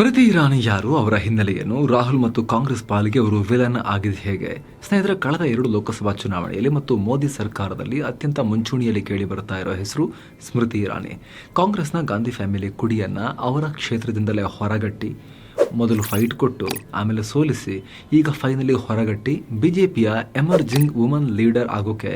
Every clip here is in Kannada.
ಸ್ಮೃತಿ ಇರಾನಿ ಯಾರು ಅವರ ಹಿನ್ನೆಲೆಯನ್ನು ರಾಹುಲ್ ಮತ್ತು ಕಾಂಗ್ರೆಸ್ ಪಾಲಿಗೆ ಅವರು ವಿಲನ್ ಆಗಿದೆ ಹೇಗೆ? ಸ್ನೇಹಿತರೆ, ಕಳೆದ ಎರಡು ಲೋಕಸಭಾ ಚುನಾವಣೆಯಲ್ಲಿ ಮತ್ತು ಮೋದಿ ಸರ್ಕಾರದಲ್ಲಿ ಅತ್ಯಂತ ಮುಂಚೂಣಿಯಲ್ಲಿ ಕೇಳಿ ಬರ್ತಾ ಇರೋ ಹೆಸರು ಸ್ಮೃತಿ ಇರಾನಿ. ಕಾಂಗ್ರೆಸ್ನ ಗಾಂಧಿ ಫ್ಯಾಮಿಲಿ ಕುಡಿಯನ್ನ ಅವರ ಕ್ಷೇತ್ರದಿಂದಲೇ ಹೊರಗಟ್ಟಿ. ಮೊದಲು ಫೈಟ್ ಕೊಟ್ಟು ಆಮೇಲೆ ಸೋಲಿಸಿ, ಈಗ ಫೈನಲಿ ಹೊರಗಟ್ಟಿ ಬಿಜೆಪಿಯ ಎಮರ್ಜಿಂಗ್ ವುಮನ್ ಲೀಡರ್ ಆಗೋಕೆ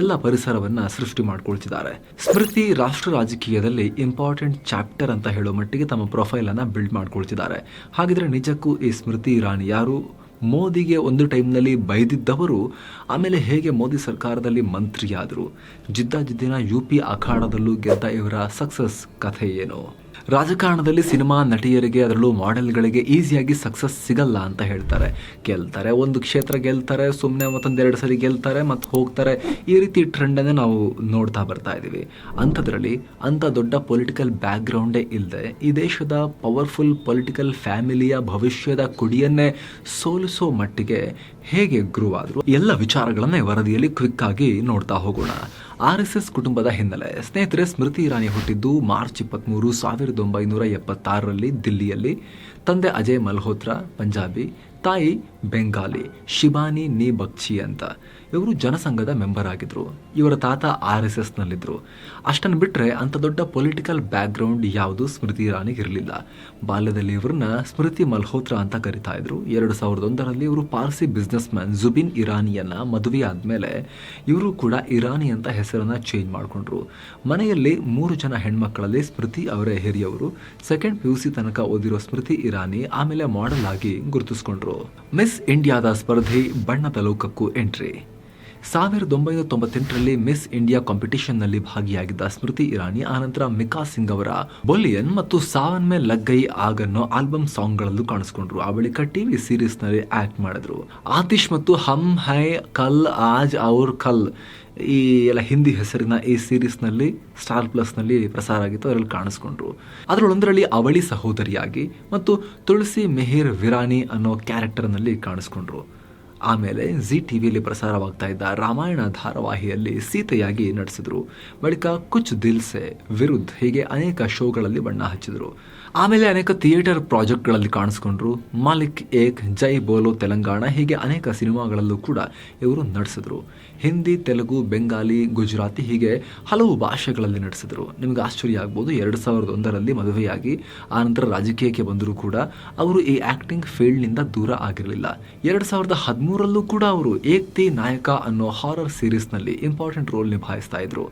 ಎಲ್ಲ ಪರಿಸರವನ್ನ ಸೃಷ್ಟಿ ಮಾಡ್ಕೊಳ್ತಿದ್ದಾರೆ. ಸ್ಮೃತಿ ರಾಷ್ಟ್ರ ರಾಜಕೀಯದಲ್ಲಿ ಇಂಪಾರ್ಟೆಂಟ್ ಚಾಪ್ಟರ್ ಅಂತ ಹೇಳೋ ಮಟ್ಟಿಗೆ ತಮ್ಮ ಪ್ರೊಫೈಲ್ ಅನ್ನ ಬಿಲ್ಡ್ ಮಾಡ್ಕೊಳ್ತಿದ್ದಾರೆ. ಹಾಗಿದ್ರೆ ನಿಜಕ್ಕೂ ಈ ಸ್ಮೃತಿ ಇರಾನಿ ಯಾರು? ಮೋದಿಗೆ ಒಂದು ಟೈಮ್ನಲ್ಲಿ ಬೈದಿದ್ದವರು, ಆಮೇಲೆ ಹೇಗೆ ಮೋದಿ ಸರ್ಕಾರದಲ್ಲಿ ಮಂತ್ರಿಯಾದರು? ಜಿದ್ದಾಜಿದ್ದಿನ ಯು ಪಿ ಅಖಾಡದಲ್ಲೂ ಗೆದ್ದ ಇವರ ಸಕ್ಸಸ್ ಕಥೆ ಏನು? ರಾಜಕಾರಣದಲ್ಲಿ ಸಿನಿಮಾ ನಟಿಯರಿಗೆ ಅದರಲ್ಲೂ ಮಾಡೆಲ್ಗಳಿಗೆ ಈಸಿಯಾಗಿ ಸಕ್ಸಸ್ ಸಿಗಲ್ಲ ಅಂತ ಹೇಳ್ತಾರೆ. ಗೆಲ್ತಾರೆ, ಒಂದು ಕ್ಷೇತ್ರ ಗೆಲ್ತಾರೆ ಸುಮ್ಮನೆ ಮತ್ತೊಂದೆರಡು ಸರಿ ಗೆಲ್ತಾರೆ ಮತ್ತು ಹೋಗ್ತಾರೆ, ಈ ರೀತಿ ಟ್ರೆಂಡನ್ನು ನಾವು ನೋಡ್ತಾ ಬರ್ತಾ ಇದ್ದೀವಿ. ಅಂಥದ್ರಲ್ಲಿ ಅಂಥ ದೊಡ್ಡ ಪೊಲಿಟಿಕಲ್ ಬ್ಯಾಕ್ಗ್ರೌಂಡೇ ಇಲ್ಲದೆ ಈ ದೇಶದ ಪವರ್ಫುಲ್ ಪೊಲಿಟಿಕಲ್ ಫ್ಯಾಮಿಲಿಯ ಭವಿಷ್ಯದ ಕುಡಿಯನ್ನೇ ಸೋಲಿಸೋ ಮಟ್ಟಿಗೆ ಹೇಗೆ ಗುರುವಾದರು ಎಲ್ಲ ವಿಚಾರಗಳನ್ನು ವರದಿಯಲ್ಲಿ ಕ್ವಿಕ್ ಆಗಿ ನೋಡ್ತಾ ಹೋಗೋಣ. ಆರ್ ಎಸ್ ಎಸ್ ಕುಟುಂಬದ ಹಿನ್ನೆಲೆ, ಸ್ನೇಹಿತರೆ, ಸ್ಮೃತಿ ಇರಾನಿ ಹುಟ್ಟಿದ್ದು ಮಾರ್ಚ್ ಇಪ್ಪತ್ತ್ಮೂರು ಸಾವಿರದ ಒಂಬೈನೂರ ಎಪ್ಪತ್ತಾರರಲ್ಲಿ ದಿಲ್ಲಿಯಲ್ಲಿ. ತಂದೆ ಅಜಯ್ ಮಲ್ಹೋತ್ರಾ, ಪಂಜಾಬಿ. ತಾಯಿ ಬೆಂಗಾಲಿ, ಶಿಬಾನಿ ನೀ ಬಕ್ಷಿ ಅಂತ. ಇವರು ಜನಸಂಘದ ಮೆಂಬರ್ ಆಗಿದ್ರು. ಇವರ ತಾತ ಆರ್ ಎಸ್ ಎಸ್ನಲ್ಲಿದ್ದರು ಅಷ್ಟನ್ನು ಬಿಟ್ಟರೆ ಅಂಥ ದೊಡ್ಡ ಪೊಲಿಟಿಕಲ್ ಬ್ಯಾಕ್ಗ್ರೌಂಡ್ ಯಾವುದು ಸ್ಮೃತಿ ಇರಾನಿಗೆ ಇರಲಿಲ್ಲ. ಬಾಲ್ಯದಲ್ಲಿ ಇವ್ರನ್ನ ಸ್ಮೃತಿ ಮಲ್ಹೋತ್ರ ಅಂತ ಕರಿತಾ ಇದ್ರು. ಎರಡು ಸಾವಿರದ ಒಂದರಲ್ಲಿ ಇವರು ಪಾರ್ಸಿ ಬಿಸ್ನೆಸ್ ಮ್ಯಾನ್ ಜುಬಿನ್ ಇರಾನಿಯನ್ನ ಮದುವೆ ಆದಮೇಲೆ ಇವರು ಕೂಡ ಇರಾನಿ ಅಂತ ಹೆಸರನ್ನ ಚೇಂಜ್ ಮಾಡಿಕೊಂಡ್ರು. ಮನೆಯಲ್ಲಿ ಮೂರು ಜನ ಹೆಣ್ಮಕ್ಕಳಲ್ಲಿ ಸ್ಮೃತಿ ಅವರೇ ಹಿರಿಯವರು. ಸೆಕೆಂಡ್ ಪಿ ಯು ಸಿ ತನಕ ಓದಿರೋ ಸ್ಮೃತಿ ಇರಾನಿ ಆಮೇಲೆ ಮಾಡೆಲ್ ಆಗಿ ಗುರುತಿಸ್ಕೊಂಡ್ರು. ಮಿಸ್ ಇಂಡಿಯಾದ ಸ್ಪರ್ಧೆ ಬಣ್ಣದ ಲೋಕಕ್ಕೂ ಎಂಟ್ರಿ ಸಾವಿರದ ಒಂಬೈನೂರ ತೊಂಬತ್ತೆಂಟರಲ್ಲಿ ಮಿಸ್ ಇಂಡಿಯಾ ಕಾಂಪಿಟಿಷನ್ನಲ್ಲಿ ಭಾಗಿಯಾಗಿದ್ದ ಸ್ಮೃತಿ ಇರಾನಿ, ಆನಂತರ ಮಿಕಾ ಸಿಂಗ್ ಅವರ ಬೊಲಿಯನ್ ಮತ್ತು ಸಾವನ್ ಮೇ ಲಗ್ಗೈ ಆಗನ್ನೋ ಆಲ್ಬಮ್ ಸಾಂಗ್ಗಳಲ್ಲೂ ಕಾಣಿಸ್ಕೊಂಡ್ರು. ಆ ಬಳಿಕ ಟಿವಿ ಸೀರೀಸ್ನಲ್ಲಿ ಆಕ್ಟ್ ಮಾಡಿದ್ರು. ಆತಿಶ್ ಮತ್ತು ಹಮ್ ಹೈ ಕಲ್ ಆಜ್ ಔರ್ ಕಲ್ ಈ ಎಲ್ಲ ಹಿಂದಿ ಹೆಸರಿನ ಈ ಸೀರೀಸ್ನಲ್ಲಿ, ಸ್ಟಾರ್ ಪ್ಲಸ್ನಲ್ಲಿ ಪ್ರಸಾರ ಆಗಿತ್ತು, ಅದರಲ್ಲಿ ಕಾಣಿಸ್ಕೊಂಡ್ರು. ಅದರೊಳೊಂದರಲ್ಲಿ ಅವಳಿ ಸಹೋದರಿಯಾಗಿ ಮತ್ತು ತುಳಸಿ ಮೆಹಿರ್ ವಿರಾನಿ ಅನ್ನೋ ಕ್ಯಾರೆಕ್ಟರ್ನಲ್ಲಿ ಕಾಣಿಸ್ಕೊಂಡ್ರು. ಆಮೇಲೆ ಜಿ ಟಿವಿಯಲ್ಲಿ ಪ್ರಸಾರವಾಗ್ತಾ ಇದ್ದ ರಾಮಾಯಣ ಧಾರಾವಾಹಿಯಲ್ಲಿ ಸೀತೆಯಾಗಿ ನಡೆಸಿದ್ರು ಬಳಿಕ ಕುಚ್ ದಿಲ್ಸೆ ವಿರುದ್ಧ ಹೀಗೆ ಅನೇಕ ಶೋಗಳಲ್ಲಿ ಬಣ್ಣ ಹಚ್ಚಿದ್ರು. ಆಮೇಲೆ ಅನೇಕ ಥಿಯೇಟರ್ ಪ್ರಾಜೆಕ್ಟ್ಗಳಲ್ಲಿ ಕಾಣಿಸ್ಕೊಂಡ್ರು. ಮಾಲಿಕ್ ಏಕ್, ಜೈ ಬೋಲೋ ತೆಲಂಗಾಣ ಹೀಗೆ ಅನೇಕ ಸಿನಿಮಾಗಳಲ್ಲೂ ಕೂಡ ಇವರು ನಡೆಸಿದ್ರು. ಹಿಂದಿ, ತೆಲುಗು, ಬೆಂಗಾಲಿ, ಗುಜರಾತಿ ಹೀಗೆ ಹಲವು ಭಾಷೆಗಳಲ್ಲಿ ನಡೆಸಿದ್ರು. ನಿಮಗೆ ಆಶ್ಚರ್ಯ ಆಗ್ಬೋದು, ಎರಡು ಸಾವಿರದ ಒಂದರಲ್ಲಿ ಮದುವೆಯಾಗಿ ಆನಂತರ ರಾಜಕೀಯಕ್ಕೆ ಬಂದರೂ ಕೂಡ ಅವರು ಈ ಆ್ಯಕ್ಟಿಂಗ್ ಫೀಲ್ಡ್ನಿಂದ ದೂರ ಆಗಿರಲಿಲ್ಲ. ಎರಡು ಸಾವಿರದ ಹದಿಮೂರಲ್ಲೂ ಕೂಡ ಅವರು ಏಕ್ತಿ ನಾಯಕ ಅನ್ನೋ ಹಾರರ್ ಸೀರೀಸ್ನಲ್ಲಿ ಇಂಪಾರ್ಟೆಂಟ್ ರೋಲ್ ನಿಭಾಯಿಸ್ತಾ ಇದ್ರು.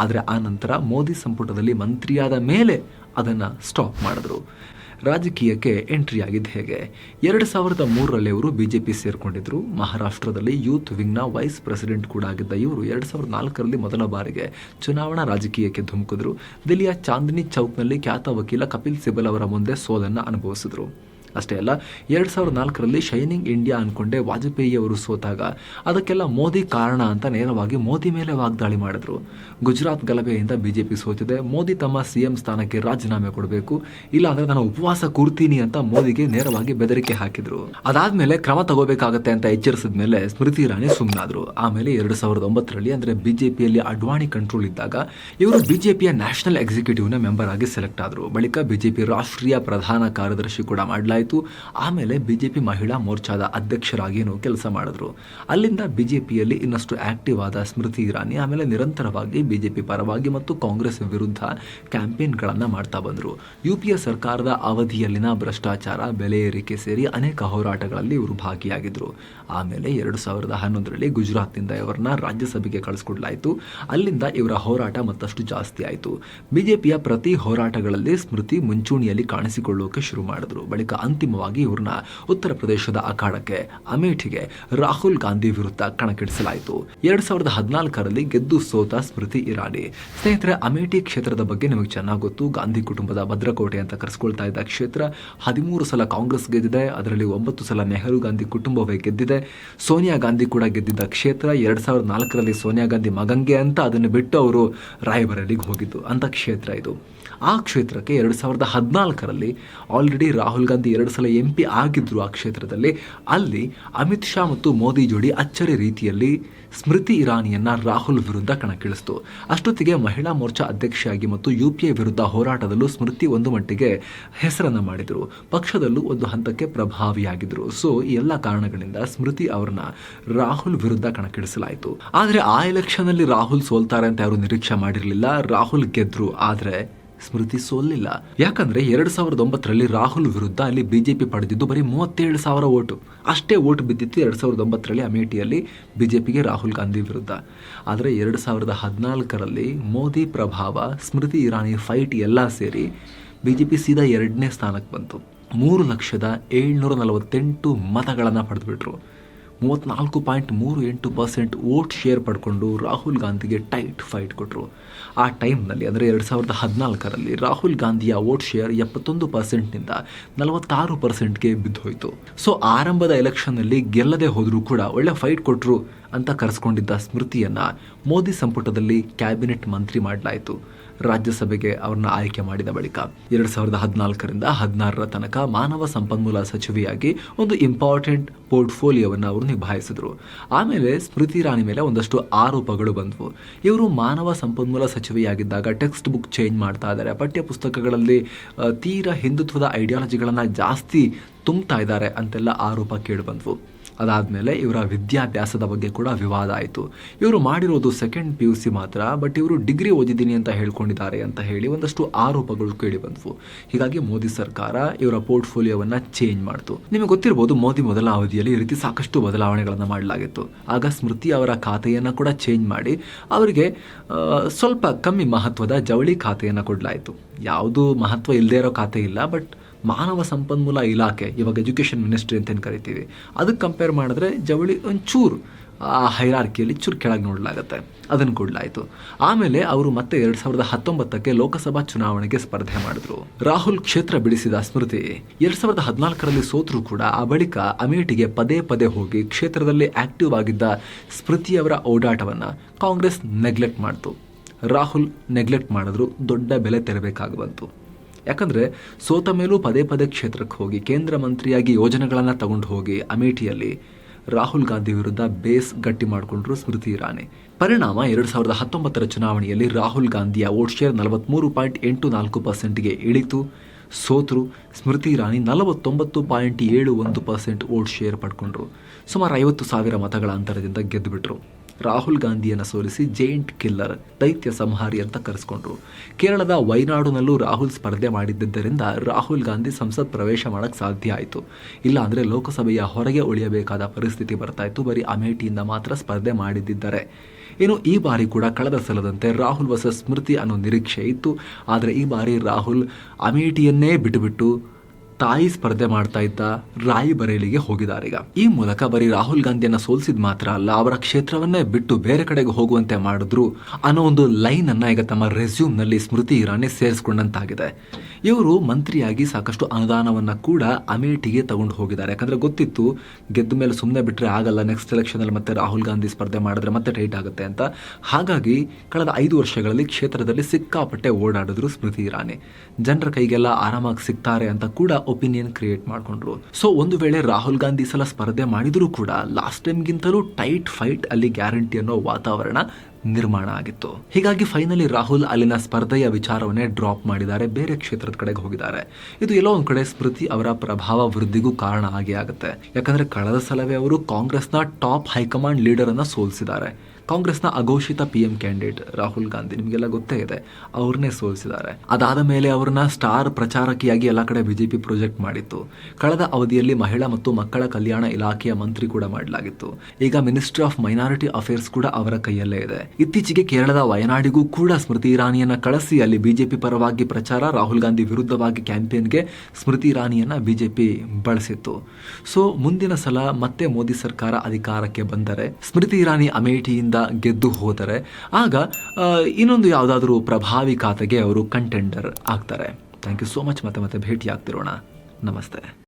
ಆದರೆ ಆ ನಂತರ ಮೋದಿ ಸಂಪುಟದಲ್ಲಿ ಮಂತ್ರಿಯಾದ ಮೇಲೆ ಅದನ್ನು ಸ್ಟಾಪ್ ಮಾಡಿದ್ರು. ರಾಜಕೀಯಕ್ಕೆ ಎಂಟ್ರಿ ಆಗಿದ್ದು ಹೇಗೆ? ಎರಡು ಸಾವಿರದ ಮೂರರಲ್ಲಿ ಅವರು ಪಿ ಸೇರಿಕೊಂಡಿದ್ರು. ಮಹಾರಾಷ್ಟ್ರದಲ್ಲಿ ಯೂತ್ ವಿಂಗ್ನ ವೈಸ್ ಪ್ರೆಸಿಡೆಂಟ್ ಕೂಡ ಆಗಿದ್ದ ಇವರು ಎರಡು ಸಾವಿರದ ನಾಲ್ಕರಲ್ಲಿ ಮೊದಲ ಬಾರಿಗೆ ಚುನಾವಣಾ ರಾಜಕೀಯಕ್ಕೆ ಧುಮುಕಿದ್ರು. ದಿಲ್ಲಿಯ ಚಾಂದಿನಿ ಚೌಕ್ನಲ್ಲಿ ಖ್ಯಾತ ವಕೀಲ ಕಪಿಲ್ ಸಿಬಲ್ ಅವರ ಮುಂದೆ ಸೋಲನ್ನು ಅನುಭವಿಸಿದ್ರು. ಅಷ್ಟೇ ಅಲ್ಲ, ಎರಡು ಸಾವಿರದ ನಾಲ್ಕರಲ್ಲಿ ಶೈನಿಂಗ್ ಇಂಡಿಯಾ ಅಂದ್ಕೊಂಡೆ ವಾಜಪೇಯಿ ಅವರು ಸೋತಾಗ. ಅದಕ್ಕೆಲ್ಲ ಮೋದಿ ಕಾರಣ ಅಂತ ನೇರವಾಗಿ ಮೋದಿ ಮೇಲೆ ವಾಗ್ದಾಳಿ ಮಾಡಿದ್ರು. ಗುಜರಾತ್ ಗಲಭೆಯಿಂದ ಬಿಜೆಪಿ ಸೋತಿದೆ. ಮೋದಿ ತಮ್ಮ ಸಿಎಂ ಸ್ಥಾನಕ್ಕೆ ರಾಜೀನಾಮೆ ಕೊಡಬೇಕು. ಇಲ್ಲ ಅಂದ್ರೆ ನಾನು ಉಪವಾಸ ಕೂರ್ತೀನಿ ಅಂತ ಮೋದಿಗೆ ನೇರವಾಗಿ ಬೆದರಿಕೆ ಹಾಕಿದ್ರು. ಅದಾದ್ಮೇಲೆ ಕ್ರಮ ತಗೋಬೇಕಾಗತ್ತೆ ಅಂತ ಎಚ್ಚರಿಸಿದ ಮೇಲೆ ಸ್ಮೃತಿ ಇರಾನಿ ಸುಮ್ಮನಾದ್ರು ಆಮೇಲೆ ಎರಡು ಸಾವಿರದ ಒಂಬತ್ತರಲ್ಲಿ ಅಂದ್ರೆ ಬಿಜೆಪಿಯಲ್ಲಿ ಅಡ್ವಾಣಿ ಕಂಟ್ರೋಲ್ ಇದ್ದಾಗ ಇವರು ಬಿಜೆಪಿಯ ನ್ಯಾಷನಲ್ ಎಕ್ಸಿಕ್ಯೂಟಿವ್ನ ಮೆಂಬರ್ ಆಗಿ ಸೆಲೆಕ್ಟ್ ಆದ್ರು. ಬಳಿಕ ಬಿಜೆಪಿ ರಾಷ್ಟ್ರೀಯ ಪ್ರಧಾನ ಕಾರ್ಯದರ್ಶಿ ಕೂಡ ಮಾಡಲಾಯಿತು ಆಮೇಲೆ ಬಿಜೆಪಿ ಮಹಿಳಾ ಮೋರ್ಚಾದ ಅಧ್ಯಕ್ಷರಾಗಿಯೂ ಕೆಲಸ ಮಾಡಿದ್ರು. ಅಲ್ಲಿಂದ ಬಿಜೆಪಿಯಲ್ಲಿ ಇನ್ನಷ್ಟು ಆಕ್ಟಿವ್ ಆದ ಸ್ಮೃತಿ ಇರಾನಿ, ಆಮೇಲೆ ನಿರಂತರವಾಗಿ ಬಿಜೆಪಿ ಪರವಾಗಿ ಮತ್ತು ಕಾಂಗ್ರೆಸ್ ವಿರುದ್ಧ ಕ್ಯಾಂಪೇನ್ಗಳನ್ನು ಮಾಡ್ತಾ ಬಂದರು. ಯು ಪಿ ಎ ಸರ್ಕಾರದ ಅವಧಿಯಲ್ಲಿನ ಭ್ರಷ್ಟಾಚಾರ, ಬೆಲೆ ಏರಿಕೆ ಸೇರಿ ಅನೇಕ ಹೋರಾಟಗಳಲ್ಲಿ ಇವರು ಭಾಗಿಯಾಗಿದ್ದರು ಆಮೇಲೆ ಎರಡು ಸಾವಿರದ ಹನ್ನೊಂದರಲ್ಲಿ ಗುಜರಾತ್ನಿಂದ ಇವರನ್ನ ರಾಜ್ಯಸಭೆಗೆ ಕಳಿಸ್ಕೊಡ್ಲಾಯಿತು. ಅಲ್ಲಿಂದ ಇವರ ಹೋರಾಟ ಮತ್ತಷ್ಟು ಜಾಸ್ತಿ ಆಯಿತು. ಬಿಜೆಪಿಯ ಪ್ರತಿ ಹೋರಾಟಗಳಲ್ಲಿ ಸ್ಮೃತಿ ಮುಂಚೂಣಿಯಲ್ಲಿ ಕಾಣಿಸಿಕೊಳ್ಳೋಕೆ ಶುರು ಮಾಡಿದ್ರು. ಬಳಿಕ ಅಂತಿಮವಾಗಿ ಇವ್ರನ್ನ ಉತ್ತರ ಪ್ರದೇಶದ ಅಖಾಡಕ್ಕೆ, ಅಮೇಠಿಗೆ ರಾಹುಲ್ ಗಾಂಧಿ ವಿರುದ್ಧ ಕಣಕ್ಕಿಳಿಸಲಾಯಿತು. ಎರಡ್ ಸಾವಿರದ ಹದಿನಾಲ್ಕರಲ್ಲಿ ಗೆದ್ದು ಸೋತ ಸ್ಮೃತಿ ಇರಾನಿ. ಸ್ನೇಹಿತರೆ, ಅಮೇಠಿ ಕ್ಷೇತ್ರದ ಬಗ್ಗೆ ನಿಮಗೆ ಚೆನ್ನಾಗಿ ಗೊತ್ತು. ಗಾಂಧಿ ಕುಟುಂಬದ ಭದ್ರಕೋಟೆ ಅಂತ ಕರೆಸ್ಕೊಳ್ತಾ ಇದ್ದ ಕ್ಷೇತ್ರ ಹದಿಮೂರು ಸಲ ಕಾಂಗ್ರೆಸ್ ಗೆದ್ದಿದೆ. ಅದರಲ್ಲಿ ಒಂಬತ್ತು ಸಲ ನೆಹರು ಗಾಂಧಿ ಕುಟುಂಬವೇ ಗೆದ್ದಿದೆ. ಸೋನಿಯಾ ಗಾಂಧಿ ಕೂಡ ಗೆದ್ದಿದ್ದ ಕ್ಷೇತ್ರ ಎರಡ್ ಸಾವಿರದ ನಾಲ್ಕರಲ್ಲಿ ಸೋನಿಯಾ ಗಾಂಧಿ ಮಗಂಗೆ ಅಂತ ಅದನ್ನು ಬಿಟ್ಟು ಅವರು ರಾಯಬರೇಲಿಗೆ ಹೋಗಿದ್ದು ಅಂತ ಕ್ಷೇತ್ರ ಇದು. ಆ ಕ್ಷೇತ್ರಕ್ಕೆ ಎರಡು ಸಾವಿರದ ಹದಿನಾಲ್ಕರಲ್ಲಿ ಆಲ್ರೆಡಿ ರಾಹುಲ್ ಗಾಂಧಿ ಎರಡು ಸಲ ಎಂ ಪಿ ಆಗಿದ್ದರು ಆ ಕ್ಷೇತ್ರದಲ್ಲಿ. ಅಲ್ಲಿ ಅಮಿತ್ ಶಾ ಮತ್ತು ಮೋದಿ ಜೋಡಿ ಅಚ್ಚರಿ ರೀತಿಯಲ್ಲಿ ಸ್ಮೃತಿ ಇರಾನಿಯನ್ನು ರಾಹುಲ್ ವಿರುದ್ಧ ಕಣಕ್ಕಿಳಿಸಿತು. ಅಷ್ಟೊತ್ತಿಗೆ ಮಹಿಳಾ ಮೋರ್ಚಾ ಅಧ್ಯಕ್ಷೆಯಾಗಿ ಮತ್ತು ಯು ಪಿ ಎ ವಿರುದ್ಧ ಹೋರಾಟದಲ್ಲೂ ಸ್ಮೃತಿ ಒಂದು ಮಟ್ಟಿಗೆ ಹೆಸರನ್ನು ಮಾಡಿದರು. ಪಕ್ಷದಲ್ಲೂ ಒಂದು ಹಂತಕ್ಕೆ ಪ್ರಭಾವಿಯಾಗಿದ್ದರು ಸೊ ಈ ಎಲ್ಲ ಕಾರಣಗಳಿಂದ ಸ್ಮೃತಿ ಅವರನ್ನ ರಾಹುಲ್ ವಿರುದ್ಧ ಕಣಕ್ಕಿಳಿಸಲಾಯಿತು. ಆದರೆ ಆ ಎಲೆಕ್ಷನ್ ಅಲ್ಲಿ ರಾಹುಲ್ ಸೋಲ್ತಾರೆ ಅಂತ ಯಾರು ನಿರೀಕ್ಷೆ ಮಾಡಿರಲಿಲ್ಲ. ರಾಹುಲ್ ಗೆದ್ರು. ಆದರೆ ಸ್ಮೃತಿ ಸೋಲಿಲ್ಲ. ಯಾಕಂದ್ರೆ ಎರಡ್ ಸಾವಿರದ ಒಂಬತ್ತರಲ್ಲಿ ರಾಹುಲ್ ವಿರುದ್ಧ ಅಲ್ಲಿ ಬಿಜೆಪಿ ಪಡೆದಿದ್ದು ಬರೀ ಮೂವತ್ತೇಳು ಸಾವಿರ ಓಟು. ಅಷ್ಟೇ ಓಟ್ ಬಿದ್ದಿತ್ತು ಎರಡ್ ಸಾವಿರದ ಒಂಬತ್ತರಲ್ಲಿ ಅಮೇಠಿಯಲ್ಲಿ ಬಿಜೆಪಿಗೆ ರಾಹುಲ್ ಗಾಂಧಿ ವಿರುದ್ಧ. ಆದರೆ ಎರಡ್ ಸಾವಿರದ ಹದಿನಾಲ್ಕರಲ್ಲಿ ಮೋದಿ ಪ್ರಭಾವ, ಸ್ಮೃತಿ ಇರಾನಿ ಫೈಟ್ ಎಲ್ಲ ಸೇರಿ ಬಿಜೆಪಿ ಸೀದಾ ಎರಡನೇ ಸ್ಥಾನಕ್ಕೆ ಬಂತು. ಮೂರು ಲಕ್ಷದ ಏಳ್ನೂರ ನಲವತ್ತೆಂಟು ಮತಗಳನ್ನು ಪಡೆದುಬಿಟ್ರು. ಮೂವತ್ನಾಲ್ಕು ಪಾಯಿಂಟ್ ಮೂರು ಎಂಟು ಪರ್ಸೆಂಟ್ ವೋಟ್ ಶೇರ್ ಪಡ್ಕೊಂಡು ರಾಹುಲ್ ಗಾಂಧಿಗೆ ಟೈಟ್ ಫೈಟ್ ಕೊಟ್ಟರು ಆ ಟೈಮ್ನಲ್ಲಿ ಅಂದರೆ ಎರಡು ಸಾವಿರದ ಹದಿನಾಲ್ಕರಲ್ಲಿ ರಾಹುಲ್ ಗಾಂಧಿಯ ವೋಟ್ ಶೇರ್ ಎಪ್ಪತ್ತೊಂದು ಪರ್ಸೆಂಟ್ನಿಂದ ನಲವತ್ತಾರು ಪರ್ಸೆಂಟ್ಗೆ ಬಿದ್ದೋಯಿತು. ಸೊ ಆರಂಭದ ಎಲೆಕ್ಷನ್ನಲ್ಲಿ ಗೆಲ್ಲದೆ ಹೋದರೂ ಕೂಡ ಒಳ್ಳೆ ಫೈಟ್ ಕೊಟ್ಟರು ಅಂತ ಕರೆಸ್ಕೊಂಡಿದ್ದ ಸ್ಮೃತಿಯನ್ನು ಮೋದಿ ಸಂಪುಟದಲ್ಲಿ ಕ್ಯಾಬಿನೆಟ್ ಮಂತ್ರಿ ಮಾಡಲಾಯಿತು. ರಾಜ್ಯಸಭೆಗೆ ಅವ್ರನ್ನ ಆಯ್ಕೆ ಮಾಡಿದ ಬಳಿಕ ಎರಡು ಸಾವಿರದ ಹದಿನಾಲ್ಕರಿಂದ ಹದಿನಾರರ ತನಕ ಮಾನವ ಸಂಪನ್ಮೂಲ ಸಚಿವೆಯಾಗಿ ಒಂದು ಇಂಪಾರ್ಟೆಂಟ್ ಪೋರ್ಟ್ಫೋಲಿಯೋವನ್ನು ಅವರು ನಿಭಾಯಿಸಿದ್ರು. ಆಮೇಲೆ ಸ್ಮೃತಿ ಇರಾನಿ ಮೇಲೆ ಒಂದಷ್ಟು ಆರೋಪಗಳು ಬಂದವು. ಇವರು ಮಾನವ ಸಂಪನ್ಮೂಲ ಸಚಿವೆಯಾಗಿದ್ದಾಗ ಟೆಕ್ಸ್ಟ್ ಬುಕ್ ಚೇಂಜ್ ಮಾಡ್ತಾ ಇದ್ದಾರೆ ಪಠ್ಯ ಪುಸ್ತಕಗಳಲ್ಲಿ ತೀರಾ ಹಿಂದುತ್ವದ ಐಡಿಯಾಲಜಿಗಳನ್ನು ಜಾಸ್ತಿ ತುಂಬ್ತಾ ಇದ್ದಾರೆ ಅಂತೆಲ್ಲ ಆರೋಪ ಕೇಳಿ ಬಂದವು. ಅದಾದಮೇಲೆ ಇವರ ವಿದ್ಯಾಭ್ಯಾಸದ ಬಗ್ಗೆ ಕೂಡ ವಿವಾದ ಆಯಿತು. ಇವರು ಮಾಡಿರೋದು ಸೆಕೆಂಡ್ ಪಿ ಯು ಸಿ ಮಾತ್ರ ಬಟ್ ಇವರು ಡಿಗ್ರಿ ಓದಿದ್ದೀನಿ ಅಂತ ಹೇಳ್ಕೊಂಡಿದ್ದಾರೆ ಅಂತ ಹೇಳಿ ಒಂದಷ್ಟು ಆರೋಪಗಳು ಕೇಳಿ ಬಂದವು. ಹೀಗಾಗಿ ಮೋದಿ ಸರ್ಕಾರ ಇವರ ಪೋರ್ಟ್ಫೋಲಿಯೋವನ್ನು ಚೇಂಜ್ ಮಾಡ್ತು. ನಿಮಗೆ ಗೊತ್ತಿರಬಹುದು ಮೋದಿ ಮೊದಲ ಅವಧಿಯಲ್ಲಿ ಈ ರೀತಿ ಸಾಕಷ್ಟು ಬದಲಾವಣೆಗಳನ್ನು ಮಾಡಲಾಗಿತ್ತು. ಆಗ ಸ್ಮೃತಿ ಅವರ ಖಾತೆಯನ್ನು ಕೂಡ ಚೇಂಜ್ ಮಾಡಿ ಅವರಿಗೆ ಸ್ವಲ್ಪ ಕಮ್ಮಿ ಮಹತ್ವದ ಜವಳಿ ಖಾತೆಯನ್ನು ಕೊಡಲಾಯಿತು. ಯಾವುದು ಮಹತ್ವ ಇಲ್ಲದೇ ಇರೋ ಖಾತೆ ಇಲ್ಲ ಬಟ್ ಮಾನವ ಸಂಪನ್ಮೂಲ ಇಲಾಖೆ, ಇವಾಗ ಎಜುಕೇಷನ್ ಮಿನಿಸ್ಟ್ರಿ ಅಂತೇನು ಕರಿತೀವಿ ಅದಕ್ಕೆ ಕಂಪೇರ್ ಮಾಡಿದ್ರೆ ಜವಳಿ ಒಂಚೂರು, ಆ ಹೈರಾರ್ಕಿಯಲ್ಲಿ ಚೂರು ಕೆಳಗೆ ನೋಡಲಾಗುತ್ತೆ ಅದನ್ನು ಕೊಡಲಾಯಿತು. ಆಮೇಲೆ ಅವರು ಮತ್ತೆ ಎರಡು ಸಾವಿರದ ಹತ್ತೊಂಬತ್ತಕ್ಕೆ ಲೋಕಸಭಾ ಚುನಾವಣೆಗೆ ಸ್ಪರ್ಧೆ ಮಾಡಿದ್ರು. ರಾಹುಲ್ ಕ್ಷೇತ್ರ ಬಿಡಿಸಿದ ಸ್ಮೃತಿ, ಎರಡು ಸಾವಿರದ ಹದಿನಾಲ್ಕರಲ್ಲಿ ಸೋತರೂ ಕೂಡ ಆ ಬಳಿಕ ಅಮೇಠಿಗೆ ಪದೇ ಪದೇ ಹೋಗಿ ಕ್ಷೇತ್ರದಲ್ಲಿ ಆಕ್ಟಿವ್ ಆಗಿದ್ದ ಸ್ಮೃತಿಯವರ ಓಡಾಟವನ್ನ ಕಾಂಗ್ರೆಸ್ ನೆಗ್ಲೆಕ್ಟ್ ಮಾಡ್ತು. ರಾಹುಲ್ ನೆಗ್ಲೆಕ್ಟ್ ಮಾಡಿದ್ರು, ದೊಡ್ಡ ಬೆಲೆ ತೆರಬೇಕಾಗಿ ಬಂತು. ಯಾಕಂದ್ರೆ ಸೋತ ಮೇಲೂ ಪದೇ ಪದೇ ಕ್ಷೇತ್ರಕ್ಕೆ ಹೋಗಿ ಕೇಂದ್ರ ಮಂತ್ರಿಯಾಗಿ ಯೋಜನೆಗಳನ್ನು ತಗೊಂಡು ಹೋಗಿ ಅಮೇಠಿಯಲ್ಲಿ ರಾಹುಲ್ ಗಾಂಧಿ ವಿರುದ್ಧ ಬೇಸ್ ಗಟ್ಟಿ ಮಾಡಿಕೊಂಡ್ರು ಸ್ಮೃತಿ ಇರಾನಿ. ಪರಿಣಾಮ ಎರಡು ಸಾವಿರದ ಹತ್ತೊಂಬತ್ತರ ಚುನಾವಣೆಯಲ್ಲಿ ರಾಹುಲ್ ಗಾಂಧಿಯ ವೋಟ್ ಶೇರ್ ನಲವತ್ಮೂರು ಪಾಯಿಂಟ್ ಎಂಟು ನಾಲ್ಕು ಪರ್ಸೆಂಟ್ಗೆ ಇಳಿತು. ಸೋತರು ಸ್ಮೃತಿ ಇರಾನಿ ನಲವತ್ತೊಂಬತ್ತು ಪಾಯಿಂಟ್ ಏಳು ಒಂದು ಪರ್ಸೆಂಟ್ ವೋಟ್ ಶೇರ್ ಪಡ್ಕೊಂಡ್ರು. ಸುಮಾರು ಐವತ್ತು ಸಾವಿರ ಮತಗಳ ಅಂತರದಿಂದ ಗೆದ್ದುಬಿಟ್ರು ರಾಹುಲ್ ಗಾಂಧಿಯನ್ನು ಸೋಲಿಸಿ ಜೈಂಟ್ ಕಿಲ್ಲರ್, ದೈತ್ಯ ಸಂಹಾರಿ ಅಂತ ಕರೆಸ್ಕೊಂಡ್ರು. ಕೇರಳದ ವೈನಾಡುನಲ್ಲೂ ರಾಹುಲ್ ಸ್ಪರ್ಧೆ ಮಾಡಿದ್ದರಿಂದ ರಾಹುಲ್ ಗಾಂಧಿ ಸಂಸತ್ ಪ್ರವೇಶ ಮಾಡಕ್ಕೆ ಸಾಧ್ಯ ಆಯಿತು. ಇಲ್ಲ ಅಂದರೆ ಲೋಕಸಭೆಯ ಹೊರಗೆ ಉಳಿಯಬೇಕಾದ ಪರಿಸ್ಥಿತಿ ಬರ್ತಾ ಇತ್ತು. ಬರೀ ಅಮೇಠಿಯಿಂದ ಮಾತ್ರ ಸ್ಪರ್ಧೆ ಮಾಡಿದ್ದಿದ್ದಾರೆ. ಇನ್ನು ಈ ಬಾರಿ ಕೂಡ ಕಳೆದ ಸಲದಂತೆ ರಾಹುಲ್ ವಸ ಸ್ಮೃತಿ ಅನ್ನೋ ನಿರೀಕ್ಷೆ ಇತ್ತು. ಆದರೆ ಈ ಬಾರಿ ರಾಹುಲ್ ಅಮೇಠಿಯನ್ನೇ ಬಿಟ್ಟುಬಿಟ್ಟು ತಾಯಿ ಸ್ಪರ್ಧೆ ಮಾಡ್ತಾ ಇದ್ದ ರಾಯ್ಬರೇಲಿಗೆ ಹೋಗಿದ್ದಾರೆ ಈಗ. ಈ ಮೂಲಕ ಬರೀ ರಾಹುಲ್ ಗಾಂಧಿಯನ್ನ ಸೋಲಿಸಿದ ಮಾತ್ರ ಅಲ್ಲ, ಅವರ ಕ್ಷೇತ್ರವನ್ನೇ ಬಿಟ್ಟು ಬೇರೆ ಕಡೆಗೆ ಹೋಗುವಂತೆ ಮಾಡಿದ್ರು ಅನ್ನೋ ಒಂದು ಲೈನ್ ಅನ್ನ ಈಗ ತಮ್ಮ ರೆಸ್ಯೂಮ್ನಲ್ಲಿ ಸ್ಮೃತಿ ಇರಾನಿ ಸೇರಿಸ್ಕೊಂಡಂತಾಗಿದೆ. ಇವರು ಮಂತ್ರಿಯಾಗಿ ಸಾಕಷ್ಟು ಅನುದಾನವನ್ನ ಕೂಡ ಅಮೇಠಿಗೆ ತಗೊಂಡು ಹೋಗಿದ್ದಾರೆ. ಯಾಕಂದರೆ ಗೊತ್ತಿತ್ತು, ಗೆದ್ದ ಮೇಲೆ ಸುಮ್ಮನೆ ಬಿಟ್ಟರೆ ಆಗಲ್ಲ ನೆಕ್ಸ್ಟ್ ಎಲೆಕ್ಷನಲ್ಲಿ ಮತ್ತೆ ರಾಹುಲ್ ಗಾಂಧಿ ಸ್ಪರ್ಧೆ ಮಾಡಿದ್ರೆ ಮತ್ತೆ ಟೈಟ್ ಆಗುತ್ತೆ ಅಂತ. ಹಾಗಾಗಿ ಕಳೆದ ಐದು ವರ್ಷಗಳಲ್ಲಿ ಕ್ಷೇತ್ರದಲ್ಲಿ ಸಿಕ್ಕಾಪಟ್ಟೆ ಓಡಾಡಿದ್ರು ಸ್ಮೃತಿ ಇರಾನಿ. ಜನರ ಕೈಗೆಲ್ಲ ಆರಾಮಾಗಿ ಸಿಗ್ತಾರೆ ಅಂತ ಕೂಡ ಒಪಿನಿಯನ್ ಕ್ರಿಯೇಟ್ ಮಾಡಿಕೊಂಡ್ರು. ಸೊ ಒಂದು ವೇಳೆ ರಾಹುಲ್ ಗಾಂಧಿ ಸಲ ಸ್ಪರ್ಧೆ ಮಾಡಿದರೂ ಕೂಡ ಲಾಸ್ಟ್ ಟೈಮ್ಗಿಂತಲೂ ಟೈಟ್ ಫೈಟ್ ಅಲ್ಲಿ ಗ್ಯಾರಂಟಿ ಅನ್ನೋ ವಾತಾವರಣ ನಿರ್ಮಾಣ ಆಗಿತ್ತು. ಹೀಗಾಗಿ ಫೈನಲಿ ರಾಹುಲ್ ಅಲ್ಲಿನ ಸ್ಪರ್ಧೆಯ ವಿಚಾರವನ್ನೇ ಡ್ರಾಪ್ ಮಾಡಿದ್ದಾರೆ, ಬೇರೆ ಕ್ಷೇತ್ರದ ಕಡೆಗೆ ಹೋಗಿದ್ದಾರೆ. ಇದು ಎಲ್ಲೋ ಒಂದ್ ಕಡೆ ಸ್ಮೃತಿ ಅವರ ಪ್ರಭಾವ ವೃದ್ಧಿಗೂ ಕಾರಣ ಆಗಿ ಆಗುತ್ತೆ. ಯಾಕಂದ್ರೆ ಕಳೆದ ಸಲವೇ ಅವರು ಕಾಂಗ್ರೆಸ್ನ ಟಾಪ್ ಹೈಕಮಾಂಡ್ ಲೀಡರ್ ಅನ್ನ ಸೋಲಿಸಿದ್ದಾರೆ. ಕಾಂಗ್ರೆಸ್ನ ಅಘೋಷಿತ P M candidate Rahul Gandhi, ನಿಮಗೆಲ್ಲ ಗೊತ್ತೇ ಇದೆ, ಅವ್ರನ್ನೇ ಸೋಲಿಸಿದ್ದಾರೆ. ಅದಾದ ಮೇಲೆ ಅವ್ರನ್ನ ಸ್ಟಾರ್ ಪ್ರಚಾರಕಿಯಾಗಿ ಎಲ್ಲ ಕಡೆ ಬಿಜೆಪಿ ಪ್ರೊಜೆಕ್ಟ್ ಮಾಡಿತ್ತು. ಕಳೆದ ಅವಧಿಯಲ್ಲಿ ಮಹಿಳಾ ಮತ್ತು ಮಕ್ಕಳ ಕಲ್ಯಾಣ ಇಲಾಖೆಯ ಮಂತ್ರಿ ಕೂಡ ಮಾಡಲಾಗಿತ್ತು. ಈಗ ಮಿನಿಸ್ಟ್ರಿ ಆಫ್ ಮೈನಾರಿಟಿ ಅಫೇರ್ಸ್ ಕೂಡ ಅವರ ಕೈಯಲ್ಲೇ ಇದೆ. ಇತ್ತೀಚೆಗೆ ಕೇರಳದ ವಯನಾಡಿಗೂ ಕೂಡ ಸ್ಮೃತಿ ಇರಾನಿಯನ್ನ ಕಳಿಸಿ, ಅಲ್ಲಿ ಬಿಜೆಪಿ ಪರವಾಗಿ ಪ್ರಚಾರ ರಾಹುಲ್ ಗಾಂಧಿ ವಿರುದ್ಧವಾಗಿ ಕ್ಯಾಂಪೇನ್ಗೆ ಸ್ಮೃತಿ ಇರಾನಿಯನ್ನ ಬಿಜೆಪಿ ಬಳಸಿತ್ತು. ಸೊ ಮುಂದಿನ ಸಲ ಮತ್ತೆ ಮೋದಿ ಸರ್ಕಾರ ಅಧಿಕಾರಕ್ಕೆ ಬಂದರೆ, ಸ್ಮೃತಿ ಇರಾನಿ ಅಮೇಠಿಯಿಂದ ಗೆದ್ದು ಹೋದರೆ, ಆಗ ಇನ್ನೊಂದು ಯಾವುದಾದ್ರೂ ಪ್ರಭಾವಿ ಖಾತೆಗೆ ಅವರು ಕಂಟೆಂಡರ್ ಆಗ್ತಾರೆ. ಥ್ಯಾಂಕ್ ಯು ಸೋ ಮಚ್ ಮತ್ತೆ ಮತ್ತೆ ಭೇಟಿ ಆಗ್ತಿರೋಣ ನಮಸ್ತೆ.